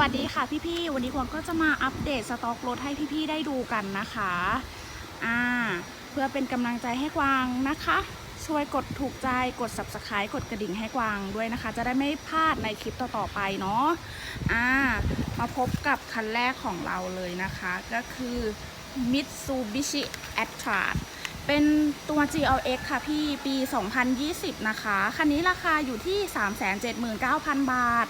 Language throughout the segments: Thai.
วัสดีค่ะพี่ๆ วันนี้กวางก็จะมาอัปเดตสต็อกรถให้พี่ๆ ได้ดูกันนะคะ อ่า เพื่อเป็นกำลังใจให้กวางนะคะ ช่วยกดถูกใจ กด subscribe กดกระดิ่งให้กวางด้วยนะคะ จะได้ไม่พลาดในคลิปต่อๆไปเนาะ อ่า มาพบกับคันแรกของเราเลยนะคะ ก็คือ Mitsubishi a t t r a เป็นตัว GLX ค่ะพี่ ปี 2020 นะคะ คันนี้ราคาอยู่ที่ 379,000 บาท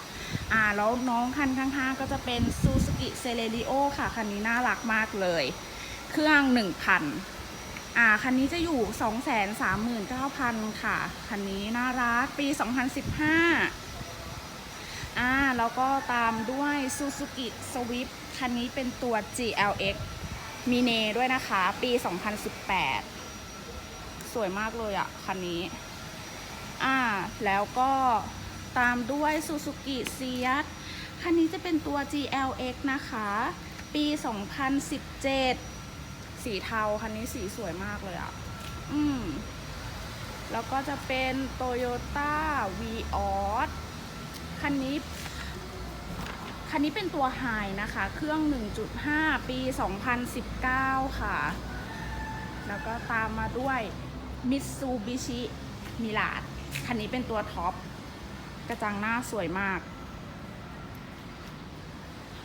อ่าแล้วน้องคันข้างๆ ก็จะเป็น Suzuki Celerio ค่ะ คันนี้น่ารักมากเลย เครื่อง 1,000อ่าคันนี้จะอยู่ 239,000 ค่ะ คันนี้น่ารัก ปี 2015อ่าแล้วก็ตามด้วย Suzuki Swift คันนี้เป็นตัว GLX มีเนด้วยนะคะ ปี 2018 สวยมากเลยอะคันนี้ อ่า แล้วก็ ตามด้วย Suzuki s e a t คันนี้จะเป็นตัว GLX นะคะ ปี 2017 สีเทา คันนี้สีสวยมากเลยอะอืม แล้วก็จะเป็น Toyota Vios คันนี้คันนี้เป็นตัว High นะคะ เครื่อง 1.5 ปี 2019 ค่ะ แล้วก็ตามมาด้วย Mitsubishi Mirage คันนี้เป็นตัวท็อป กระจังหน้าสวยมาก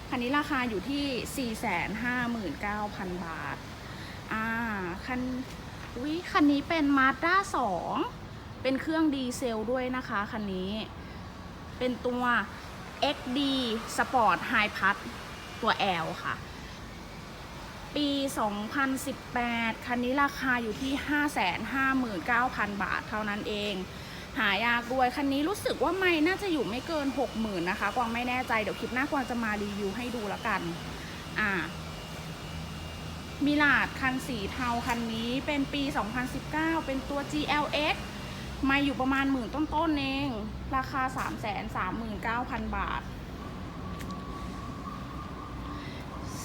คันนี้ราคาอยู่ที่ 459,000 บาท อ่า คันวิคันนี้เป็น Mazda 2เป็นเครื่องดีเซลด้วยนะคะ คันนี้ เป็นตัว XD Sport High Plus ตัว L ค่ะ ปี 2018 คันนี้ราคาอยู่ที่ 559,000 บาทเท่านั้นเอง หายากด้วย คันนี้รู้สึกว่าไม่น่าจะอยู่ไม่เกิน 60,000นะคะ กวางไม่แน่ใจ เดี๋ยวคลิปหน้ากวางจะมารีวิวให้ดูแล้วกัน อ่า มิลาดคันสีเทาคันนี้เป็นปี 2019 เป็นตัว GLX ม่อยู่ประมาณหมื่นต้นๆเอง ราคา 339,000 บาท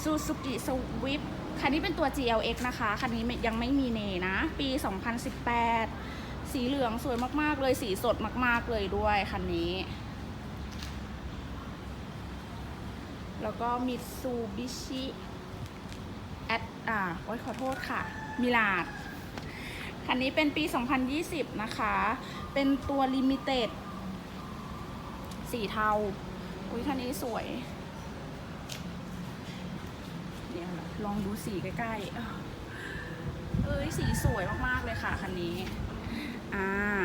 Suzuki Swift คันนี้เป็นตัว GLX นะคะ คันนี้ยังไม่มีเนนะ ปี 2018 สีเหลืองสวยมากๆเลยสีสดมาก ๆเลยด้วยคันนี้ แล้วก็ Mitsubishi at อ่าโอ้ยขอโทษค่ะ มิลาดคันนี้เป็นปี 2020 นะคะ เป็นตัว Limited สีเทา อุ้ยคันนี้สวย เดี๋ยวลองดูสีใกล้ๆ เอ้ยสีสวยมาก ๆ เลยค่ะ คันนี้ อ่า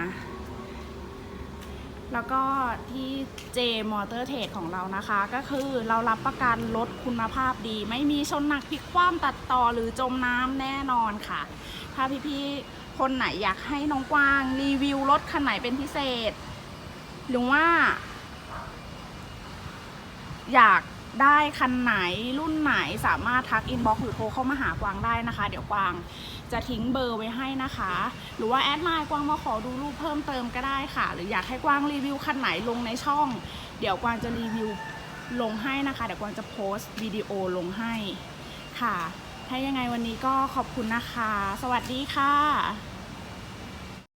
แล้วก็ที่ J Motor Trade ของเรานะคะ ก็คือเรารับประกันรถคุณภาพดี ไม่มีชนหนักพลิกคว่ำตัดต่อหรือจมน้ำแน่นอนค่ะ ถ้าพี่ๆ คนไหนอยากให้น้องกวางรีวิวรถคันไหนเป็นพิเศษ หรือว่า อยาก ได้คันไหนรุ่นไหนสามารถทักอินบ็อกซ์หรือโทรเข้ามาหากวางได้นะคะ เดี๋ยวกวางจะทิ้งเบอร์ไว้ให้นะคะ หรือว่าแอดไลน์กวางมาขอดูรูปเพิ่มเติมก็ได้ค่ะ หรืออยากให้กวางรีวิวคันไหนลงในช่อง เดี๋ยวกวางจะรีวิวลงให้นะคะ เดี๋ยวกวางจะโพสต์วิดีโอลงให้ค่ะ ถ้ายังไงวันนี้ก็ขอบคุณนะคะ สวัสดีค่ะ